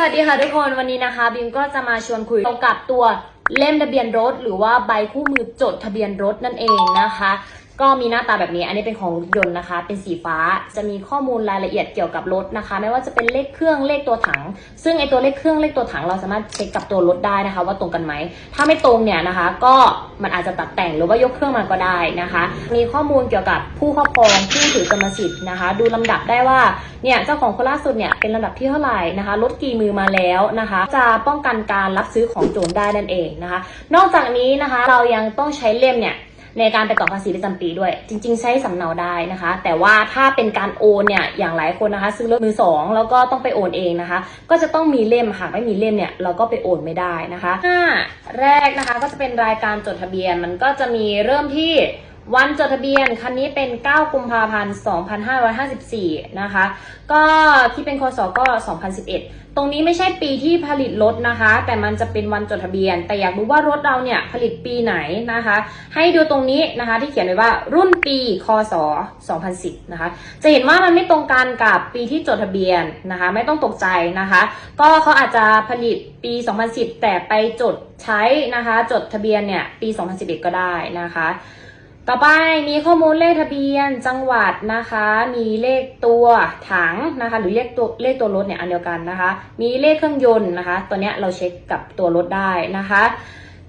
สวัสดีค่ะทุกคนวันนี้นะคะบิมก็จะมาชวนคุยเกี่ยวกับตัวเล่มทะเบียนรถ หรือว่าใบคู่มือจดทะเบียนรถนั่นเองนะคะ ก็มีหน้าตาแบบนี้ อันนี้เป็นของรถยนต์นะคะ เป็นสีฟ้า จะมีข้อมูลรายละเอียดเกี่ยวกับรถนะคะ ไม่ว่าจะเป็นเลขเครื่องเลขตัวถัง ซึ่งไอตัวเลขเครื่องเลขตัวถังเราสามารถเช็คกับตัวรถได้นะคะ ว่าตรงกันไหม ถ้าไม่ตรงเนี่ยนะคะ ก็มันอาจจะตัดแต่งหรือว่ายกเครื่องมาก็ได้นะคะ มีข้อมูลเกี่ยวกับผู้ครอบครองผู้ถือกรรมสิทธิ์นะคะ ดูลำดับได้ว่าเนี่ยเจ้าของคนล่าสุดเนี่ยเป็นลำดับที่เท่าไหร่นะคะรถกี่มือมาแล้วนะคะ จะป้องกันการรับซื้อของโจรได้นั่นเองนะคะ นอกจากนี้นะคะเรายังต้องใช้เล่มเนี่ย ในการไปต่อภาษีประจำปีด้วย จริง ๆ ใช้สำเนาได้นะคะ แต่ว่าถ้าเป็นการโอนเนี่ยอย่างหลายคนนะคะ ซื้อรถมือสองแล้วก็ต้องไปโอนเองนะคะ ก็จะต้องมีเล่มหากไม่มีเล่มเนี่ยเราก็ไปโอนไม่ได้นะคะหน้าแรกนะคะก็จะเป็นรายการจดทะเบียนมันก็จะมีเริ่มที่ วันจดทะเบียนคันนี้เป็น 9 กุมภาพันธ์ 2554 นะคะ ก็ที่เป็นคศก็ 2011 ตรงนี้ไม่ใช่ปีที่ผลิตรถนะคะ แต่มันจะเป็นวันจดทะเบียน แต่อยากรู้ว่ารถเราเนี่ยผลิตปีไหนนะคะ ให้ดูตรงนี้นะคะที่เขียนไว้ว่ารุ่นปี คศ 2010 นะคะ จะเห็นว่ามันไม่ตรงกันกับปีที่จดทะเบียนนะคะ ไม่ต้องตกใจนะคะ ก็เขาอาจจะผลิตปี 2010 แต่ไปจดใช้นะคะ จดทะเบียนเนี่ยปี 2011 ก็ได้นะคะ ต่อไปมีข้อมูลเลขทะเบียนจังหวัดนะคะ มีเลขตัวถังนะคะ หรือเลขตัวเลขตัวรถเนี่ยอันเดียวกันนะคะ มีเลขเครื่องยนต์นะคะ ตัวเนี้ยเราเช็คกับตัวรถได้นะคะ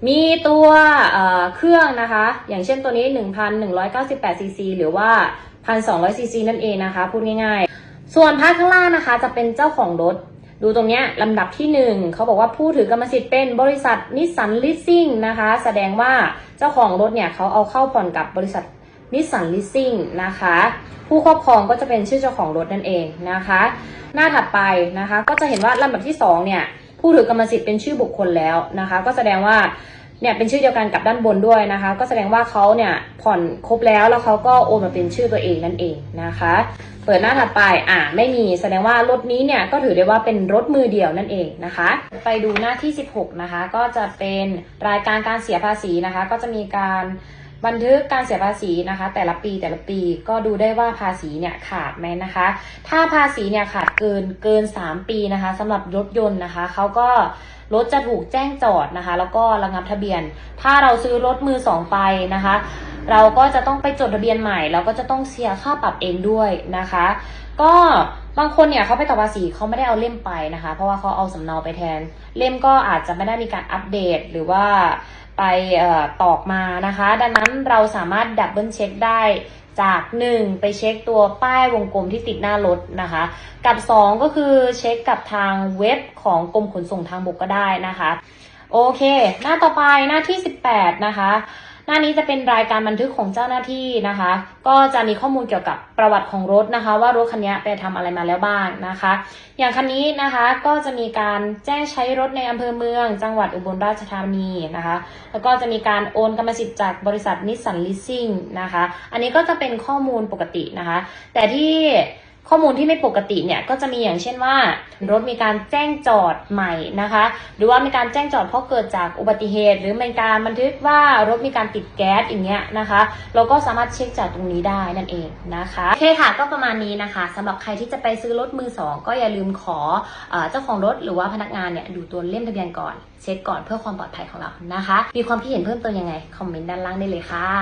มีตัวเเครื่องนะคะ อย่างเช่นตัวนี้ 1,198ซีซีหรือว่า 1,200ซีซีนั่นเองนะคะ พูดง่ายๆ ส่วนภาคข้างล่างนะคะจะเป็นเจ้าของรถ ดูตรงเนี้ยลำดับที่หนึ่งเขาบอกว่าผู้ถือกรรมสิทธิ์เป็นบริษัทนิสสันลิสซิ่งนะคะ แสดงว่าเจ้าของรถเนี่ยเขาเอาเข้าผ่อนกับบริษัทนิสสันลิสซิ่งนะคะ ผู้ครอบครองก็จะเป็นชื่อเจ้าของรถนั่นเองนะคะ หน้าถัดไปนะคะ ก็จะเห็นว่าลำดับที่สองเนี่ยผู้ถือกรรมสิทธิ์เป็นชื่อบุคคลแล้วนะคะ ก็แสดงว่า เนี่ยเป็นชื่อเดียวกันกับด้านบนด้วยนะคะ ก็แสดงว่าเขาเนี่ยผ่อนครบแล้วแล้วเขาก็โอนมาเป็นชื่อตัวเองนั่นเองนะคะ เปิดหน้าถัดไปอ่าไม่มีแสดงว่ารถนี้เนี่ยก็ถือได้ว่าเป็นรถมือเดียวนั่นเองนะคะ ไปดูหน้าที่ 16 นะคะ ก็จะเป็นรายการการเสียภาษีนะคะ ก็จะมีการ บันทึกการเสียภาษีนะคะ แต่ละปีแต่ละปีก็ดูได้ว่าภาษีเนี่ยขาดไหมนะคะ ถ้าภาษีเนี่ยขาดเกินเกิน 3 ปีนะคะสำหรับรถยนต์นะคะเขาก็รถจะถูกแจ้งจอดนะคะ แล้วก็ระงับทะเบียน ถ้าเราซื้อรถมือสองไปนะคะ เราก็จะต้องไปจดทะเบียนใหม่แล้วก็จะต้องเสียค่าปรับเองด้วยนะคะ ก็บางคนเนี่ยเขาไปต่อภาษีเขาไม่ได้เอาเล่มไปนะคะ เพราะว่าเขาเอาสำเนาไปแทน เล่มก็อาจจะไม่ได้มีการอัปเดตหรือว่าไปออตอกมานะคะ ดังนั้นเราสามารถดับเบิลเช็คได้จาก 1 ไปเช็คตัวป้ายวงกลมที่ติดหน้ารถนะคะ กับ 2 ก็คือเช็คกับทางเว็บของกรมขนส่งทางบกก็ได้นะคะ โอเค หน้าต่อไปหน้าที่ 18 นะคะ หน้านี้จะเป็นรายการบันทึกของเจ้าหน้าที่นะคะ ก็จะมีข้อมูลเกี่ยวกับประวัติของรถนะคะ ว่ารถคันนี้ไปทำอะไรมาแล้วบ้างนะคะ อย่างคันนี้นะคะก็จะมีการแจ้งใช้รถในอำเภอเมือง จังหวัดอุบลราชธานีนะคะ แล้วก็จะมีการโอนกรรมสิทธิ์จากบริษัทนิสสันลิสซิ่งนะคะ อันนี้ก็จะเป็นข้อมูลปกตินะคะ แต่ที่ ข้อมูลที่ไม่ปกติเนี่ยก็จะมีอย่างเช่นว่า รถมีการแจ้งจอดใหม่นะคะ หรือว่ามีการแจ้งจอดเพราะเกิดจากอุบัติเหตุ หรือมีการบันทึกว่ารถมีการติดแก๊สอย่างเงี้ยนะคะ เราก็สามารถเช็คจากตรงนี้ได้นั่นเองนะคะโอเคค่ะก็ประมาณนี้นะคะสำหรับใครที่จะไปซื้อรถมือสองก็อย่าลืมขอเจ้าของรถหรือว่าพนักงานเนี่ยดูตัวเล่มทะเบียนก่อน เช็คก่อนเพื่อความปลอดภัยของเรานะคะ มีความคิดเห็นเพิ่มเติมยังไงคอมเมนต์ด้านล่างได้เลยค่ะ